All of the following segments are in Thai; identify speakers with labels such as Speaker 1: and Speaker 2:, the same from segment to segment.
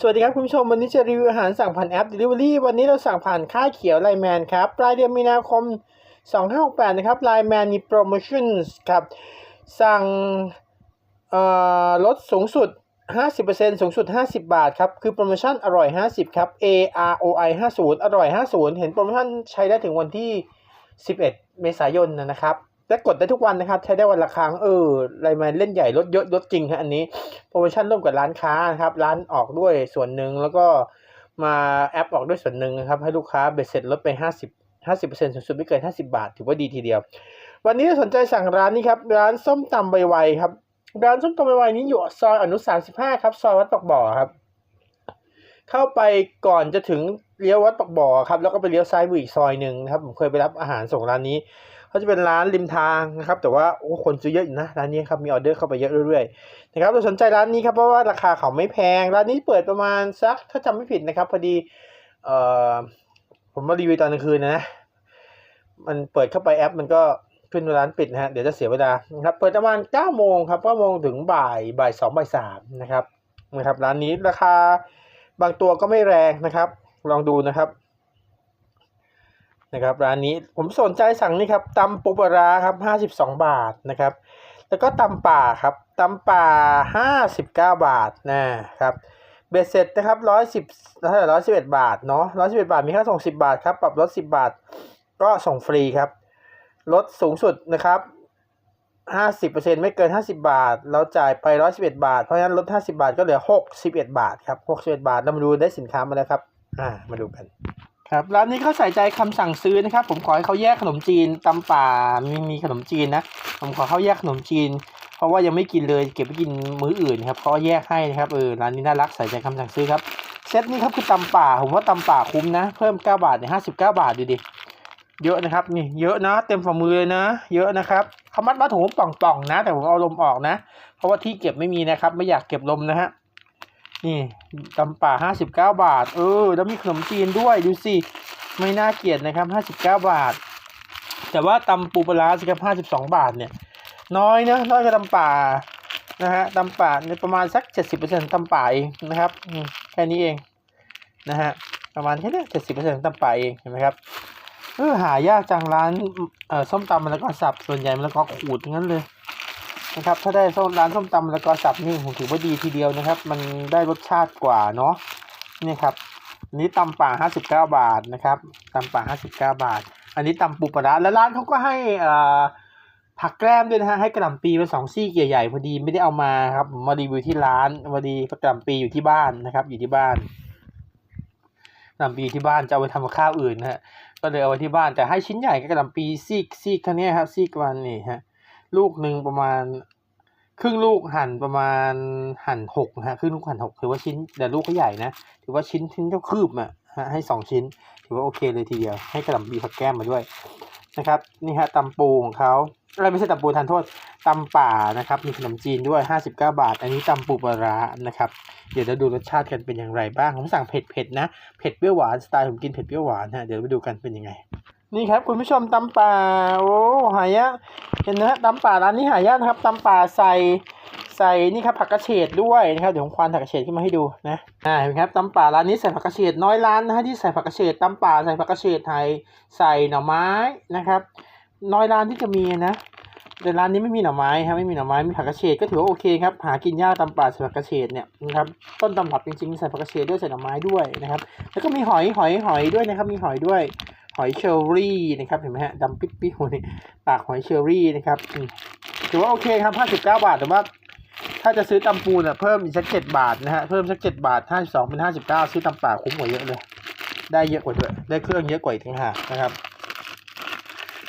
Speaker 1: สวัสดีครับคุณผู้ชมวันนี้จะรีวิวอาหารสั่งผ่านแอป Delivery วันนี้เราสั่งผ่านค่ายเขียวไลแมนครับปลายเดือนมีนาคม 2568 นะครับไลแมนมีโปรโมชั่นครับ สั่งลดสูงสุด 50%สูงสุด 50 บาทครับ คือโปรโมชั่นอร่อย 50 ครับ A R O I 50 อร่อย 50 เห็นโปรโมชั่นใช้ได้ถึงวันที่ 11 เมษายนนะครับ และกดได้ทุกวันนะครับ ใช้ได้วันละครั้งเอออะไลแมนเล่นใหญ่ลดเยอะลดจริงฮะอันนี้โปรโมชั่นร่วมกับร้านค้านะครับ ร้านออกด้วยส่วนหนึ่งแล้วก็มาแอปออกด้วยส่วนหนึ่งนะครับ ให้ลูกค้าเบ็ดเสร็จลดไป 50 50%สูงสุดไม่เกิน 50 บาท ถือว่าดีทีเดียว วันนี้สนใจสั่งร้านนี้ครับ ร้านส้มตำใบไวครับ ร้านส้มตำใบไวนี้อยู่ซอยอนุส35ครับซอยวัดปากบ่อครับ เข้าไปก่อนจะถึงเลี้ยววัดปากบ่อครับ แล้วก็ไปเลี้ยวซ้ายมืออีกซอยหนึ่งนะครับผมเคยไปรับอาหารส่งร้านนี้ เขาจะเป็นร้านริมทางนะครับ แต่ว่าโอ้คนซื้อเยอะอยู่นะร้านนี้ครับมีออเดอร์เข้าไปเยอะเรื่อยๆนะครับเราสนใจร้านนี้ครับเพราะว่าราคาเขาไม่แพง ร้านนี้เปิดประมาณสักถ้าจำไม่ผิดนะครับพอดีเอ่อผมมารีวิวตอนกลางคืนนะนะมันเปิดเข้าไปแอปมันก็ขึ้นร้านปิดนะฮะเดี๋ยวจะเสียเวลานะครับเปิดประมาณ9โมงครับ9โมงถึงบ่ายบ่าย2บ่าย3นะครับนะครับร้านนี้ราคาบางตัวก็ไม่แรงนะครับ ลองดูนะครับ นะครับร้านนี้ผมสนใจสั่งนี่ครับตำปูปลาครับห้าสิบสองบาทนะครับ แล้วก็ตำป่าครับตำป่าห้าสิบเก้าบาทนะครับเบ็ดเสร็จนะครับร้อยสิบเท่าไหร่ร้อยสิบเอ็ดบาทเนาะร้อยสิบเอ็ดบาทมีค่าส่งสิบบาทครับปรับลดสิบบาท ก็ส่งฟรีครับลดสูงสุดนะครับห้าสิบเปอร์เซ็นต์ไม่เกินห้าสิบาท เราจ่ายไปร้อยสิบเอ็ดบาท เพราะฉะนั้นลดห้าสิบาทก็เหลือหกสิบเอ็ดบาทครับหกสิบเอ็ดบาทเรามาดูได้สินค้ามาแล้วครับ อ่ามาดูกัน ครับร้านนี้เขาใส่ใจคำสั่งซื้อนะครับ ผมขอให้เขาแยกขนมจีนตำป่ามีมีขนมจีนนะผมขอเขาแยกขนมจีน เพราะว่ายังไม่กินเลยเก็บไปกินมื้ออื่นครับเขาแยกให้นะครับเออร้านนี้น่ารักใส่ใจคำสั่งซื้อครับเซตนี้ครับคือตำป่า ผมว่าตำป่าคุ้มนะ เพิ่ม 9 บาทเนี่ยห้าสิบเก้าบาทดูดิเยอะนะครับนี่เยอะนะเต็มฝ่ามือเลยนะ เยอะนะครับเขามัดมาถุงป่องๆนะ แต่ผมเอาลมออกนะ เพราะว่าที่เก็บไม่มีนะครับ ไม่อยากเก็บลมนะฮะ นี่ตำป่าห้าสิบเก้าบาท เออ แล้วมีขนมจีนด้วยดูสิ ไม่น่าเกลียดนะครับห้าสิบเก้าบาท แต่ว่าตำปูปลาสิครับห้าสิบสองบาทเนี่ย น้อยนะน้อยกว่าตำป่านะฮะตำป่าในประมาณสักเจ็ดสิบเปอร์เซ็นต์ตำป่าเองนะครับแค่นี้เองนะฮะประมาณแค่นี้เจ็ดสิบเปอร์เซ็นต์ตำป่าเองเห็นไหมครับเออหายากจังร้านเอ่อส้มตำมะละกอสับส่วนใหญ่มะละกอขูดทั้งนั้นเลย นะครับ ถ้าได้ส้มร้านส้มตำมะละกอสับนี่ผมถือว่าดีทีเดียวนะครับ มันได้รสชาติกว่าเนาะนี่ครับอันนี้ตำป่าห้าสิบเก้าบาทนะครับตำป่าห้าสิบเก้าบาท อันนี้ตำปูปลาร้าแล้วร้านเขาก็ให้อ่าผักแกล้มด้วยนะฮะให้กระหล่ำปีมาสองซี่ใหญ่ๆพอดีไม่ได้เอามาครับมารีวิวที่ร้านพอดีกระหล่ำปีอยู่ที่บ้านนะครับ อยู่ที่บ้านกระหล่ำปีอยู่ที่บ้านจะเอาไปทำกับข้าวอื่นนะฮะก็เลยเอาไว้ที่บ้านแต่ให้ชิ้นใหญ่กับกระหล่ำปีซีกซีกแค่นี้ครับซีกวันนี่ฮะ ลูกหนึ่งประมาณ ครึ่งลูกหั่นประมาณหั่นหกนะฮะครึ่งลูกหั่นหกถือว่าชิ้นแต่ลูกก็ใหญ่นะถือว่าชิ้นชิ้นเท่าคืบอะฮะให้สองชิ้น ถือว่าโอเคเลยทีเดียว ให้กระหล่ำปีผักแก้มมาด้วยนะครับ นี่ฮะตำปูของเขาอะไรไม่ใช่ตำปูทานโทษตำป่านะครับ มีขนมจีนด้วย 59 บาท อันนี้ตำปูปลาร้านะครับ เดี๋ยวเราดูรสชาติกันเป็นอย่างไรบ้าง ผมสั่งเผ็ดเผ็ดๆนะ เผ็ดเปรี้ยวหวานสไตล์ผมกินเผ็ดเปรี้ยวหวานฮะ เดี๋ยวไปดูกันเป็นยังไง นี่ครับคุณผู้ชมตำป่าโอ้หายากเห็นนะฮะตำป่าร้านนี้หายากนะครับตำป่าใส่ใส่นี่ครับผักกระเฉดด้วยนะครับเดี๋ยวผมควานผักกระเฉดขึ้นมาให้ดูนะอ่าเห็นครับตำป่าร้านนี้ใส่ผักกระเฉดน้อยร้านนะฮะที่ใส่ผักกระเฉดตำป่าใส่ผักกระเฉดไทยใส่หน่อไม้นะครับ น้อยร้านที่จะมีนะแต่ร้านนี้ไม่มีหน่อไม้ครับไม่มีหน่อไม้มีผักกระเฉดก็ถือว่าโอเคครับหากินยากตำป่าใส่ผักกระเฉดเนี่ยนะครับต้นตำรับจริงๆใส่ผักกระเฉดด้วยใส่หน่อไม้ด้วยนะครับ แล้วก็มีหอยหอยหอยด้วยนะครับมีหอยด้วย หอยเชอรี่นะครับเห็นไหมฮะดำปิ๊ดปิ๊ดนี่ปากหอยเชอรี่นะครับถือว่าโอเคครับ59บาทแต่ว่าถ้าจะซื้อตำปูเนี่ยเพิ่มอีกสักเจ็ดบาทนะฮะเพิ่มสักเจ็ดบาท52เป็น59ซื้อตำป่าคุ้มกว่าเยอะเลย ได้เยอะกว่าด้วยได้เครื่องเยอะกว่าอีกต่างหากนะครับ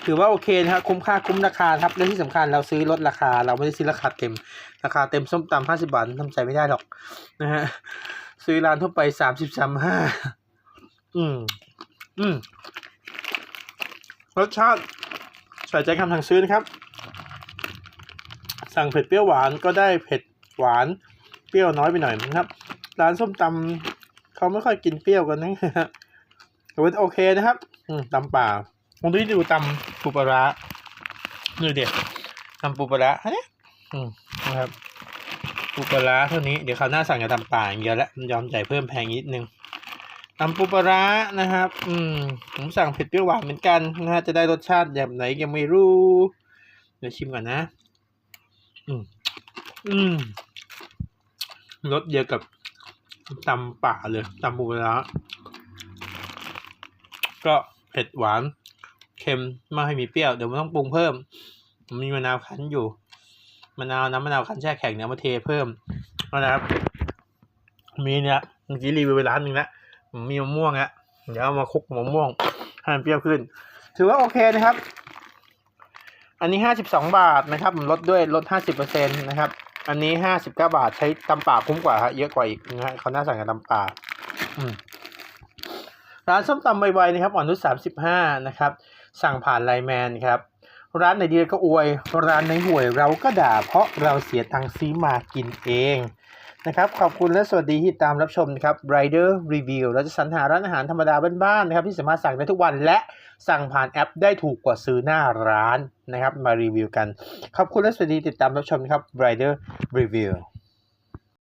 Speaker 1: ถือว่าโอเคนะครับคุ้มค่าคุ้มราคาครับและที่สำคัญเราซื้อลดราคา เราไม่ได้ซื้อราคาเต็ม ราคาเต็มส้มตำ50บาททำใจไม่ได้หรอกนะฮะซื้อร้านทั่วไป30 35อืมอืม รสชาติใส่ใจคำสั่งซื้อนะครับ สั่งเผ็ดเปรี้ยวหวานก็ได้เผ็ดหวานเปรี้ยวน้อยไปหน่อยนะครับ ร้านส้มตำเขาไม่ค่อยกินเปรี้ยวกันนะแต่ว่าโอเคนะครับตำป่าผมดูดูตำปูปลาดูเด็ดตำปูปลาร้าอันนี้อืมนะครับปูปลาเท่านี้เดี๋ยวคราวหน้าสั่งจะตำป่าอย่างเดียวแล้วยอมจ่ายเพิ่มแพงนิดนึง ตำปูปลานะครับ อืม ผมสั่งเผ็ดเปรี้ยวหวานเหมือนกันนะฮะ จะได้รสชาติแบบไหนยังไม่รู้ เดี๋ยวชิมก่อนนะ อืม อืม รสเดียวกับตำป่าเลยตำปูปลาก็เผ็ดหวาน เค็มไมาให้มีเปรี้ยว เดี๋ยวมันต้องปรุงเพิ่ม มีมะนาวคั้นอยู่ มะนาวน้ำมะนาวคั้นแช่แข็งเนี่ยมาเทเพิ่มนะครับ มีเนี่ยเมื่อกี้รีวิวไปร้านหนึ่งแล้ว มีมะม่วงแล้วเดี๋ยวเอามาคลุกมะม่วงให้มันเปรี้ยวขึ้น ถือว่าโอเคนะครับ อันนี้ห้าสิบสองบาทนะครับลดด้วยลดห้าสิบเปอร์เซ็นต์นะครับ อันนี้ห้าสิบเก้าบาทใช้ตำป่าคุ้มกว่าฮะเยอะกว่าอีกนะฮะเขาน่าสั่งกับตำป่าร้านส้มตำไวๆนะครับอ่อนนุชสามสิบห้านะครับ สั่งผ่านไลน์แมนครับร้านไหนดีก็อวย ร้านไหนห่วยเราก็ด่า เพราะเราเสียตังค์ซื้อมากินเอง นะครับขอบคุณและสวัสดีที่ตามรับชมนะครับ Rider Review เราจะสรรหาร้านอาหารธรรมดาบ้านๆนะครับที่สามารถสั่งได้ทุกวันและสั่งผ่านแอปได้ถูกกว่าซื้อหน้าร้านนะครับมารีวิวกัน ขอบคุณและสวัสดีติดตามรับชมนะครับ Rider Review